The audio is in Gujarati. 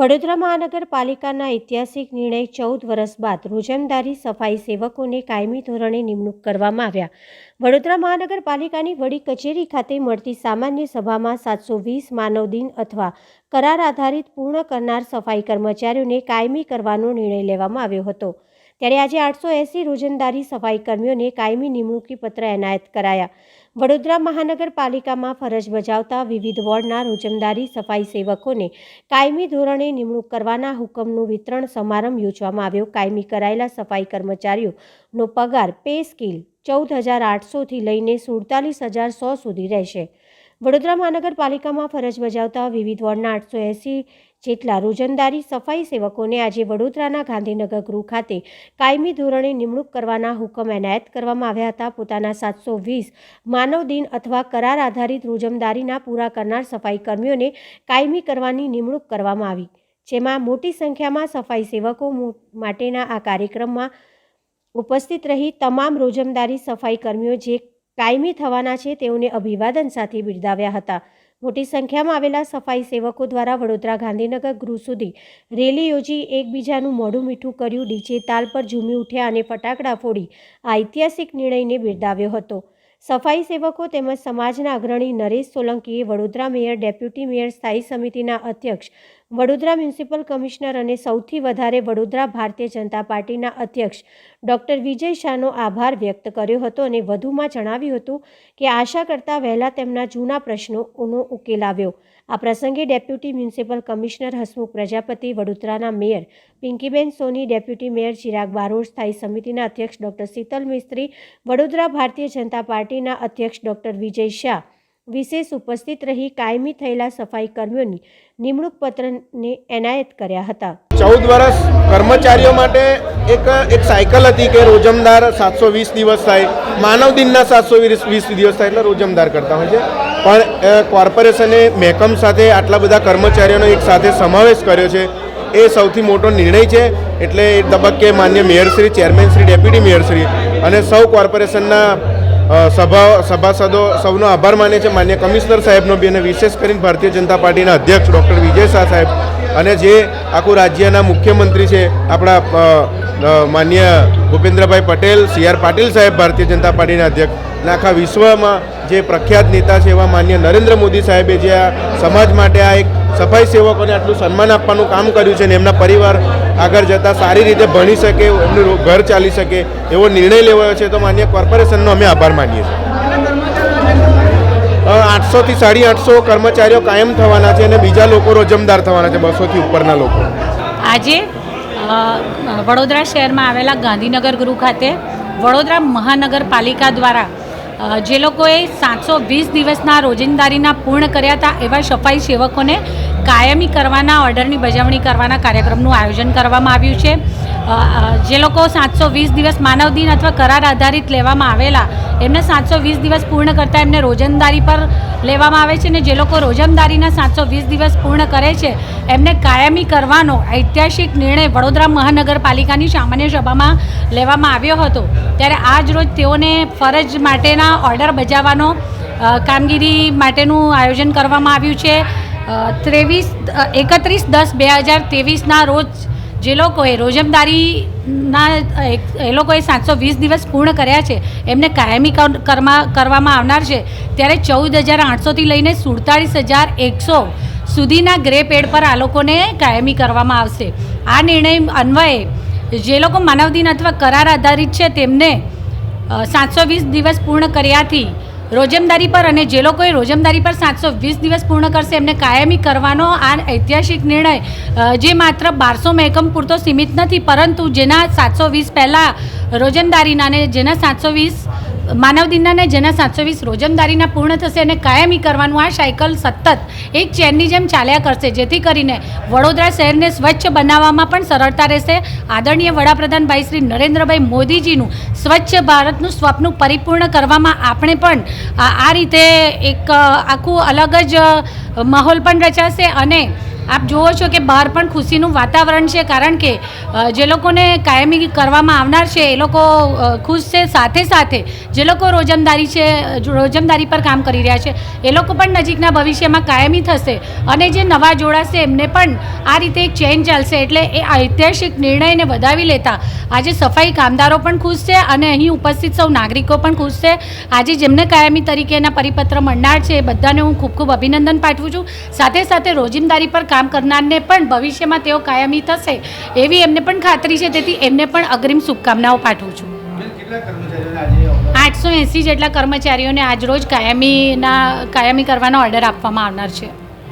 વડોદરા મહાનગરપાલિકાના ઐતિહાસિક નિર્ણય ચૌદ વર્ષ બાદ રોજમદારી સફાઈ સેવકોને કાયમી ધોરણે નિમણૂક કરવામાં આવ્યા. વડોદરા મહાનગરપાલિકાની વડી કચેરી ખાતે મળતી સામાન્ય સભામાં સાતસો વીસ માનવ દિન અથવા કરાર આધારિત પૂર્ણ કરનાર સફાઈ કર્મચારીઓને કાયમી કરવાનો નિર્ણય લેવામાં આવ્યો હતો. ત્યારે આજે આઠસો એંસી રોજંદારી સફાઈ કર્મીઓને કાયમી નિમણૂકી પત્ર એનાયત કરાયા. વડોદરા મહાનગરપાલિકામાં ફરજ બજાવતા વિવિધ વોર્ડના રોજમદારી સફાઈ સેવકોને કાયમી ધોરણે નિમણૂક કરવાના હુકમનું વિતરણ સમારંભ યોજવામાં આવ્યો. કાયમી કરાયેલા સફાઈ કર્મચારીઓનો પગાર પે સ્કેલ ચૌદ હજાર આઠસોથી લઈને સુડતાલીસ હજાર સો સુધી રહેશે. વડોદરા મહાનગરપાલિકામાં ફરજ બજાવતા વિવિધ વોર્ડના આઠસો એંસી જેટલા રોજંદારી સફાઈ સેવકોને આજે વડોદરાના ગાંધીનગર ગૃહ ખાતે કાયમી ધોરણે નિમણૂક કરવાના હુકમ એનાયત કરવામાં આવ્યા હતા. પોતાના સાતસો વીસ માનવ દિન અથવા કરાર આધારિત રોજમદારીના પૂરા કરનાર સફાઈ કર્મીઓને કાયમી કરવાની નિમણૂક કરવામાં આવી, જેમાં મોટી સંખ્યામાં સફાઈ સેવકો માટેના આ કાર્યક્રમમાં ઉપસ્થિત રહી તમામ રોજમદારી સફાઈ કર્મીઓ જે કાયમી થવાના છે તેઓને અભિવાદન સાથે બિરદાવ્યા હતા. મોટી સંખ્યામાં આવેલા સફાઈ સેવકો દ્વારા વડોદરા ગાંધીનગર ગૃહ સુધી રેલી યોજી એકબીજાનું મોઢું મીઠું કર્યું. ડીજે તાલ પર ઝૂમી ઉઠ્યા અને ફટાકડા ફોડી આ ઐતિહાસિક નિર્ણયને બિરદાવ્યો હતો. સફાઈ સેવકો તેમજ સમાજના અગ્રણી નરેશ સોલંકીએ વડોદરા મેયર, ડેપ્યુટી મેયર, સ્થાયી સમિતિના અધ્યક્ષ વડોદરા મ્યુનિસિપલ કમિશનર અને સૌથી વધારે વડોદરા ભારતીય જનતા પાર્ટીના અધ્યક્ષ ડૉક્ટર વિજય શાહનો આભાર વ્યક્ત કર્યો હતો અને વધુમાં જણાવ્યું હતું કે આશા કરતાં વહેલા તેમના જૂના પ્રશ્નોનો ઉકેલ આવ્યો. આ પ્રસંગે deputy municipal commissioner Hasmukh Prajapati, વડોદરાના mayor Pinkiben Soni, deputy mayor Chirag Barot સ્થાયી સમિતિના અધ્યક્ષ ડૉક્ટર શીતલ મિસ્ત્રી, વડોદરા ભારતીય જનતા પાર્ટીના અધ્યક્ષ ડૉક્ટર વિજય શાહ વિશેષ ઉપસ્થિત રહી કાયમી થયેલા સફાઈ કર્મીઓની નિમણૂક પત્રને એનાયત કર્યા હતા. ચૌદ વર્ષ કર્મચારીઓ માટે એક એક સાયકલ હતી કે રોજમદાર સાતસો વીસ દિવસ થાય. માનવ દિનના સાતસો વીસ વીસ દિવસ થાય એટલે રોજમદાર કરતા હોય છે. પણ કોર્પોરેશને મહેકમ સાથે આટલા બધા કર્મચારીઓનો એક સાથે સમાવેશ કર્યો છે. એ સૌથી મોટો નિર્ણય છે. એટલે એ તબક્કે માન્ય મેયરશ્રી ચેરમેનશ્રી ડેપ્યુટી મેયરશ્રી અને સૌ કોર્પોરેશનના સભા, સભાસદો સૌનો આભાર માને છે. માન્ય કમિશનર સાહેબનો બી અને વિશેષ કરીને ભારતીય જનતા પાર્ટીના અધ્યક્ષ ડૉક્ટર વિજય શાહ સાહેબ અને જે આખું રાજ્યના મુખ્યમંત્રી છે, આપણા માન્ય ભૂપેન્દ્રભાઈ પટેલ, સી આર પાટીલ સાહેબ ભારતીય જનતા પાર્ટીના અધ્યક્ષ આખા વિશ્વમાં જે પ્રખ્યાત નેતા છે એવા માન્ય નરેન્દ્ર મોદી સાહેબે જે આ સમાજ માટે આ એક સફાઈ સેવકોને આટલું સન્માન આપવાનું કામ કર્યું છે ને એમના પરિવાર આગળ જતાં સારી રીતે ભણી શકે, એમનું ઘર ચાલી શકે એવો નિર્ણય લેવાયો છે તો માન્ય કોર્પોરેશનનો અમે આભાર માનીએ છીએ. આઠસોથી સાડી આઠસો કર્મચારીઓ કાયમ થવાના છે અને બીજા લોકો રોજમદાર થવાના છે, બસોથી ઉપરના લોકો. આજે વડોદરા શહેરમાં આવેલા ગાંધીનગર ગૃહ ખાતે વડોદરા મહાનગરપાલિકા દ્વારા જે લોકોએ સાતસો વીસ દિવસના રોજિંદારીના પૂર્ણ કર્યા હતા એવા સફાઈ સેવકોને કાયમી કરવાના, ઓર્ડરની બજાવણી કરવાના કાર્યક્રમનું આયોજન કરવામાં આવ્યું છે. જે લોકો સાતસો વીસ દિવસ માનવ દિન અથવા કરાર આધારિત લેવામાં આવેલા, એમને સાતસો વીસ દિવસ પૂર્ણ કરતાં એમને રોજમદારી પર લેવામાં આવે છે અને જે લોકો રોજમદારીના સાતસો વીસ દિવસ પૂર્ણ કરે છે, એમને કાયમી કરવાનો ઐતિહાસિક નિર્ણય વડોદરા મહાનગરપાલિકાની સામાન્ય સભામાં લેવામાં આવ્યો હતો. ત્યારે આજ રોજ તેઓને ફરજ માટેના ઓર્ડર બજાવવાનો કામગીરી માટેનું આયોજન કરવામાં આવ્યું છે. ત્રેવીસ એકત્રીસ દસ બે હજાર ત્રેવીસના રોજ જે લોકોએ રોજમદારીના એ લોકોએ સાતસો વીસ દિવસ પૂર્ણ કર્યા છે, એમને કાયમી કરવામાં આવનાર છે, ત્યારે ચૌદ હજાર આઠસોથી લઈને સુડતાળીસ હજાર એકસો સુધીના ગ્રે પેડ પર આ લોકોને કાયમી કરવામાં આવશે. આ નિર્ણય અન્વયે જે લોકો માનવ દિન અથવા કરાર આધારિત છે, તેમને સાતસો વીસ દિવસ પૂર્ણ કર્યાથી રોજમદારી પર અને જે લોકોએ રોજમદારી પર સાતસો વીસ દિવસ પૂર્ણ કરશે, એમને કાયમી કરવાનો આ ઐતિહાસિક નિર્ણય જે માત્ર બારસો મહેકમ પૂરતો સીમિત નથી, પરંતુ જેના સાતસો વીસ પહેલાં રોજમદારીના અને જેના સાતસો વીસ માનવ દિનનાને જેના સાતસો વીસ રોજમદારીના પૂર્ણ થશે અને કાયમી કરવાનું આ સાયકલ સતત એક ચેનની જેમ ચાલ્યા કરશે. જેથી કરીને વડોદરા શહેરને સ્વચ્છ બનાવવામાં પણ સરળતા રહેશે. આદરણીય વડાપ્રધાન ભાઈ શ્રી નરેન્દ્રભાઈ મોદીજીનું સ્વચ્છ ભારતનું સ્વપ્ન પરિપૂર્ણ કરવામાં આપણે પણ આ રીતે એક આખું અલગ જ માહોલ પણ રચાશે અને આપ જુઓ છો કે બહાર પણ ખુશીનું વાતાવરણ છે, કારણ કે જે લોકોને કાયમી કરવામાં આવનાર છે, એ લોકો ખુશ છે. સાથે સાથે જે લોકો રોજમદારી છે રોજમદારી પર કામ કરી રહ્યા છે, એ લોકો પણ નજીકના ભવિષ્યમાં કાયમી થશે. અને જે નવા જોડાશે એમને પણ આ રીતે એક ચેન ચાલશે, એટલે એ ઐતિહાસિક નિર્ણયને વધાવી લેતા આજે સફાઈ કામદારો પણ ખુશ છે અને અહીં ઉપસ્થિત સૌ નાગરિકો પણ ખુશ છે. આજે જેમને કાયમી તરીકેના પરિપત્ર મળનાર છે, એ બધાને હું ખૂબ ખૂબ અભિનંદન પાઠવું છું. સાથે સાથે રોજિંદારી પર કામ કરનારને પણ ભવિષ્યમાં તેઓ કાયમી થશે એવી એમને પણ ખાતરી છે. તેથી એમને પણ અગ્રિમ શુભકામનાઓ પાઠવું છું. આઠસો એંસી જેટલા કર્મચારીઓને આજરોજ કાયમીના, કાયમી કરવાનો ઓર્ડર આપવામાં આવનાર છે.